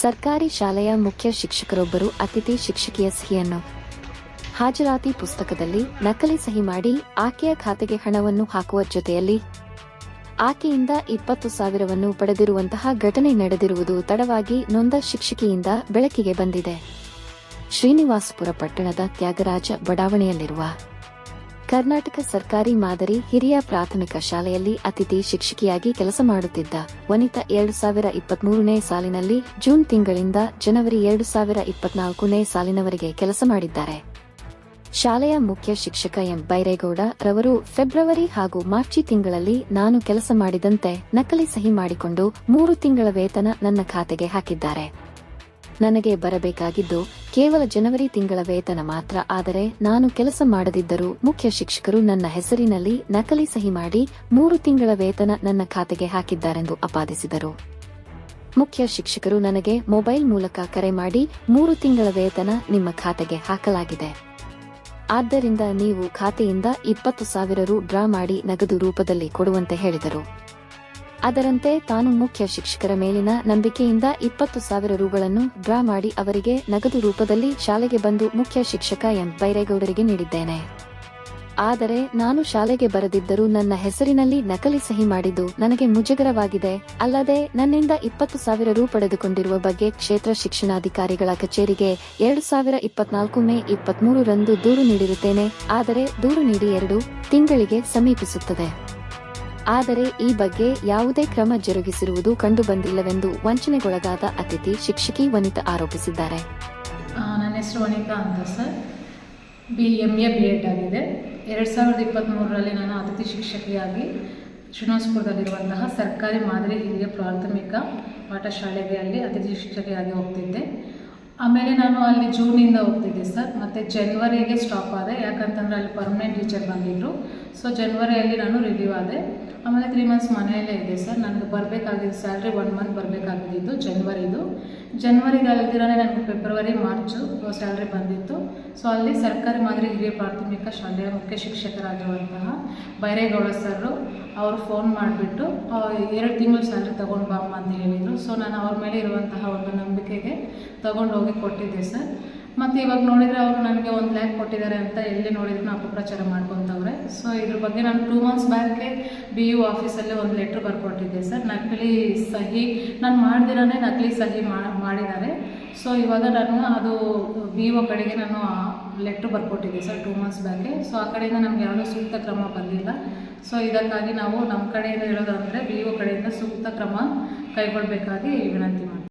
ಸರ್ಕಾರಿ ಶಾಲೆಯ ಮುಖ್ಯ ಶಿಕ್ಷಕರೊಬ್ಬರು ಅತಿಥಿ ಶಿಕ್ಷಕಿಯ ಸಹಿಯನ್ನು. ಹಾಜರಾತಿ ಪುಸ್ತಕದಲ್ಲಿ ನಕಲಿ ಸಹಿ ಮಾಡಿ ಆಕೆಯ ಖಾತೆಗೆ ಹಣವನ್ನು ಹಾಕುವ ಜೊತೆಯಲ್ಲಿ ಆಕೆಯಿಂದ ಇಪ್ಪತ್ತು ಸಾವಿರವನ್ನು ಪಡೆದಿರುವಂತಹ ಘಟನೆ ನಡೆದಿರುವುದು ತಡವಾಗಿ ನೊಂದ ಶಿಕ್ಷಕಿಯಿಂದ ಬೆಳಕಿಗೆ ಬಂದಿದೆ. ಶ್ರೀನಿವಾಸಪುರ ಪಟ್ಟಣದ ತ್ಯಾಗರಾಜ ಬಡಾವಣೆಯಲ್ಲಿರುವ ಕರ್ನಾಟಕ ಸರ್ಕಾರಿ ಮಾದರಿ ಹಿರಿಯ ಪ್ರಾಥಮಿಕ ಶಾಲೆಯಲ್ಲಿ ಅತಿಥಿ ಶಿಕ್ಷಕಿಯಾಗಿ ಕೆಲಸ ಮಾಡುತ್ತಿದ್ದ ವನಿತಾ ಎರಡು ಸಾವಿರ ಇಪ್ಪತ್ಮೂರನೇ ಸಾಲಿನಲ್ಲಿ ಜೂನ್ ತಿಂಗಳಿಂದ ಜನವರಿ ಎರಡು ಸಾವಿರ ಇಪ್ಪತ್ನಾಲ್ಕನೇ ಸಾಲಿನವರೆಗೆ ಕೆಲಸ ಮಾಡಿದ್ದಾರೆ. ಶಾಲೆಯ ಮುಖ್ಯ ಶಿಕ್ಷಕ ಎಂ. ಬೈರೇಗೌಡ ರವರು ಫೆಬ್ರವರಿ ಹಾಗೂ ಮಾರ್ಚಿ ತಿಂಗಳಲ್ಲಿ ನಾನು ಕೆಲಸ ಮಾಡಿದಂತೆ ನಕಲಿ ಸಹಿ ಮಾಡಿಕೊಂಡು ಮೂರು ತಿಂಗಳ ವೇತನ ನನ್ನ ಖಾತೆಗೆ ಹಾಕಿದ್ದಾರೆ. ನನಗೆ ಬರಬೇಕಾಗಿದ್ದು ಕೇವಲ ಜನವರಿ ತಿಂಗಳ ವೇತನ ಮಾತ್ರ. ಆದರೆ ನಾನು ಕೆಲಸ ಮಾಡದಿದ್ದರೂ ಮುಖ್ಯ ಶಿಕ್ಷಕರು ನನ್ನ ಹೆಸರಿನಲ್ಲಿ ನಕಲಿ ಸಹಿ ಮಾಡಿ ಮೂರು ತಿಂಗಳ ವೇತನ ನನ್ನ ಖಾತೆಗೆ ಹಾಕಿದ್ದಾರೆಂದು ಆಪಾದಿಸಿದರು ಮುಖ್ಯ ಶಿಕ್ಷಕರು ನನಗೆ ಮೊಬೈಲ್ ಮೂಲಕ ಕರೆ ಮಾಡಿ ಮೂರು ತಿಂಗಳ ವೇತನ ನಿಮ್ಮ ಖಾತೆಗೆ ಹಾಕಲಾಗಿದೆ. ಆದ್ದರಿಂದ ನೀವು ಖಾತೆಯಿಂದ ಇಪ್ಪತ್ತು ಸಾವಿರ ರು ಡ್ರಾ ಮಾಡಿ ನಗದು ರೂಪದಲ್ಲಿ ಕೊಡುವಂತೆ ಹೇಳಿದರು. ಅದರಂತೆ ತಾನು ಮುಖ್ಯ ಶಿಕ್ಷಕರ ಮೇಲಿನ ನಂಬಿಕೆಯಿಂದ ಇಪ್ಪತ್ತು ಸಾವಿರ ರೂಗಳನ್ನು ಡ್ರಾ ಮಾಡಿ ಅವರಿಗೆ ನಗದು ರೂಪದಲ್ಲಿ ಶಾಲೆಗೆ ಬಂದು ಮುಖ್ಯ ಶಿಕ್ಷಕ ಎಂ. ಬೈರೇಗೌಡರಿಗೆ ನೀಡಿದ್ದೇನೆ. ಆದರೆ ನಾನು ಶಾಲೆಗೆ ಬರದಿದ್ದರೂ ನನ್ನ ಹೆಸರಿನಲ್ಲಿ ನಕಲಿ ಸಹಿ ಮಾಡಿದ್ದು ನನಗೆ ಮುಜುಗರವಾಗಿದೆ. ಅಲ್ಲದೆ ನನ್ನಿಂದ ಇಪ್ಪತ್ತು ಸಾವಿರ ರು ಪಡೆದುಕೊಂಡಿರುವ ಬಗ್ಗೆ ಕ್ಷೇತ್ರ ಶಿಕ್ಷಣಾಧಿಕಾರಿಗಳ ಕಚೇರಿಗೆ ಎರಡು ಸಾವಿರ ಇಪ್ಪತ್ನಾಲ್ಕು ಮೇ ಇಪ್ಪತ್ಮೂರರಂದು ದೂರು ನೀಡಿರುತ್ತೇನೆ. ಆದರೆ ದೂರು ನೀಡಿ ಎರಡು ತಿಂಗಳಿಗೆ ಸಮೀಪಿಸುತ್ತದೆ. ಆದರೆ ಈ ಬಗ್ಗೆ ಯಾವುದೇ ಕ್ರಮ ಜರುಗಿಸಿರುವುದು ಕಂಡುಬಂದಿಲ್ಲವೆಂದು ವಂಚನೆಗೊಳಗಾದ ಅತಿಥಿ ಶಿಕ್ಷಕಿ ವನಿತಾ ಆರೋಪಿಸಿದ್ದಾರೆ. ನನ್ನ ಹೆಸರು ವನಿತಾ ಅಂತ sir. B M A B Ed ಆಗಿದೆ. ಎರಡು ಸಾವಿರದ ಇಪ್ಪತ್ತ್ಮೂರರಲ್ಲಿ ನಾನು ಅತಿಥಿ ಶಿಕ್ಷಕಿಯಾಗಿ ಶ್ರೀನಿವಾಸಪುರದಲ್ಲಿರುವಂತಹ ಸರ್ಕಾರಿ ಮಾದರಿ ಹಿರಿಯ ಪ್ರಾಥಮಿಕ ಪಾಠಶಾಲೆಗೆ ಅಲ್ಲಿ ಅತಿಥಿ ಶಿಕ್ಷಕಿಯಾಗಿ ಹೋಗ್ತಿದ್ದೆ. ಆಮೇಲೆ ನಾನು ಅಲ್ಲಿ ಜೂನಿಂದ ಹೋಗ್ತಿದ್ದೆ ಸರ್. ಮತ್ತು ಜನ್ವರಿಗೆ ಸ್ಟಾಪ್ ಆದೆ. ಯಾಕಂತಂದರೆ ಅಲ್ಲಿ ಪರ್ಮನೆಂಟ್ ಟೀಚರ್ ಬಂದಿದ್ದರು ಸೊ ಜನ್ವರಿಯಲ್ಲಿ ನಾನು ರಿಲೀವ್ ಆದೆ. ಆಮೇಲೆ ತ್ರೀ ಮಂತ್ಸ್ ಮನೆಯಲ್ಲೇ ಇದೆ ಸರ್. ನನಗೆ ಬರಬೇಕಾಗಿದ್ದು ಸ್ಯಾಲ್ರಿ ಒನ್ ಮಂತ್ ಬರಬೇಕಾಗಿದ್ದು ಜನ್ವರಿದು. ಜನ್ವರಿಗೆ ಅಲ್ದಿರೇ ನನಗೆ ಫೆಬ್ರವರಿ ಮಾರ್ಚು ಸ್ಯಾಲ್ರಿ ಬಂದಿತ್ತು. ಸೊ ಅಲ್ಲಿ ಸರ್ಕಾರಿ ಮಾದರಿ ಹಿರಿಯ ಪ್ರಾಥಮಿಕ ಶಾಲೆಯ ಮುಖ್ಯ ಶಿಕ್ಷಕರಾಗಿರುವಂತಹ ಬೈರೇಗೌಡ ಸರ್ ಅವರು ಫೋನ್ ಮಾಡಿಬಿಟ್ಟು ಎರಡು ತಿಂಗಳು ಸ್ಯಾಲ್ರಿ ತೊಗೊಂಡು ಬಾಮ್ಮ ಅಂತ ಹೇಳಿದರು. ಸೊ ನಾನು ಅವ್ರ ಮೇಲೆ ಇರುವಂತಹ ಒಂದು ನಂಬಿಕೆಗೆ ತೊಗೊಂಡು ಹೋಗಿ ಕೊಟ್ಟಿದ್ದೆ ಸರ್. ಮತ್ತು ಇವಾಗ ನೋಡಿದರೆ ಅವರು ನನಗೆ ಒಂದು ಲ್ಯಾಕ್ ಕೊಟ್ಟಿದ್ದಾರೆ ಅಂತ ಎಲ್ಲಿ ನೋಡಿದ್ರು ಅಪಪ್ರಚಾರ ಮಾಡ್ಕೊತವ್ರೆ. ಸೊ ಇದ್ರ ಬಗ್ಗೆ ನಾನು ಟೂ ಮಂತ್ಸ್ ಬ್ಯಾಕ್ಗೆ ಬಿ ಯು ಆಫೀಸಲ್ಲೇ ಒಂದು ಲೆಟ್ರ್ ಬರ್ಕೊಟ್ಟಿದ್ದೆ ಸರ್. ನಕಲಿ ಸಹಿ, ನಾನು ಮಾಡ್ದಿರೇ ನಕಲಿ ಸಹಿ ಮಾಡಿದ್ದಾರೆ. ಸೊ ಇವಾಗ ನಾನು ಅದು ಬಿ ಒ ಕಡೆಗೆ ನಾನು ಲೆಟ್ರ್ ಬರ್ಕೊಟ್ಟಿದ್ದೆ ಸರ್ ಟೂ ಮಂತ್ಸ್ ಬ್ಯಾಕೆ ಸೊ ಆ ಕಡೆಯಿಂದ ನಮ್ಗೆ ಯಾವುದೋ ಸೂಕ್ತ ಕ್ರಮ ಬಂದಿಲ್ಲ. ಸೊ ಇದಕ್ಕಾಗಿ ನಾವು ನಮ್ಮ ಕಡೆಯಿಂದ ಹೇಳೋದಂದರೆ ಬಿ ಒ ಕಡೆಯಿಂದ ಸೂಕ್ತ ಕ್ರಮ ಕೈಗೊಳ್ಳಬೇಕಾಗಿ ವಿನಂತಿ